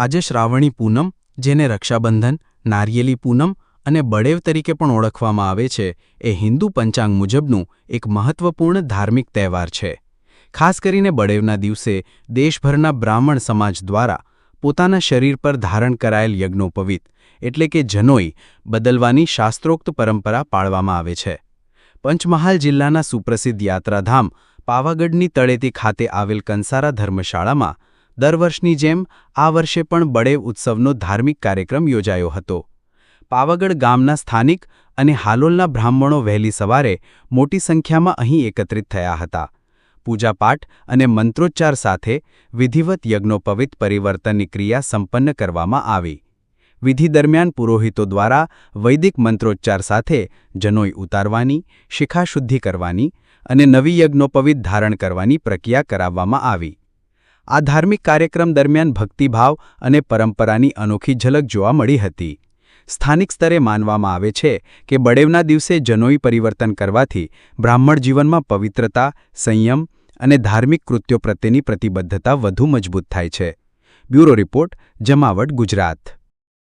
આજે શ્રાવણી પૂનમ, જેને રક્ષાબંધન, નારિયેલી પૂનમ અને બળેવ તરીકે પણ ઓળખવામાં આવે છે, એ હિન્દુ પંચાંગ મુજબનું એક મહત્વપૂર્ણ ધાર્મિક તહેવાર છે. ખાસ કરીને બળેવના દિવસે દેશભરના બ્રાહ્મણ સમાજ દ્વારા પોતાના શરીર પર ધારણ કરાયેલ યજ્ઞોપવિત, એટલે કે જનોઈ, બદલવાની શાસ્ત્રોક્ત પરંપરા પાળવામાં આવે છે. પંચમહાલ જિલ્લાના સુપ્રસિદ્ધ યાત્રાધામ પાવાગઢની તળેટી ખાતે આવેલ કંસારા ધર્મશાળામાં દર વર્ષની જેમ, આ વર્ષે પણ બળેવ ઉત્સવનો ધાર્મિક કાર્યક્રમ યોજાયો હતો. પાવાગઢ ગામના સ્થાનિક અને હાલોલના બ્રાહ્મણો વહેલી સવારે મોટી સંખ્યામાં અહીં એકત્રિત થયા હતા. પૂજાપાઠ અને મંત્રોચ્ચાર સાથે વિધિવત યજ્ઞોપવિત પરિવર્તનની ક્રિયા સંપન્ન કરવામાં આવી. વિધિ દરમિયાન પુરોહિતો દ્વારા વૈદિક મંત્રોચ્ચાર સાથે જનોઈ ઉતારવાની, શિખાશુદ્ધિ કરવાની અને નવી યજ્ઞોપવિત ધારણ કરવાની પ્રક્રિયા કરાવવામાં આવી. આ ધાર્મિક કાર્યક્રમ દરમિયાન ભક્તિભાવ અને પરંપરાની અનોખી ઝલક જોવા મળી હતી. સ્થાનિક સ્તરે માનવામાં આવે છે કે બળેવના દિવસે જનોઈ પરિવર્તન કરવાથી બ્રાહ્મણ જીવનમાં પવિત્રતા, સંયમ અને ધાર્મિક કૃત્યો પ્રત્યેની પ્રતિબદ્ધતા વધુ મજબૂત થાય છે. બ્યુરો રિપોર્ટ, જમાવટ, ગુજરાત.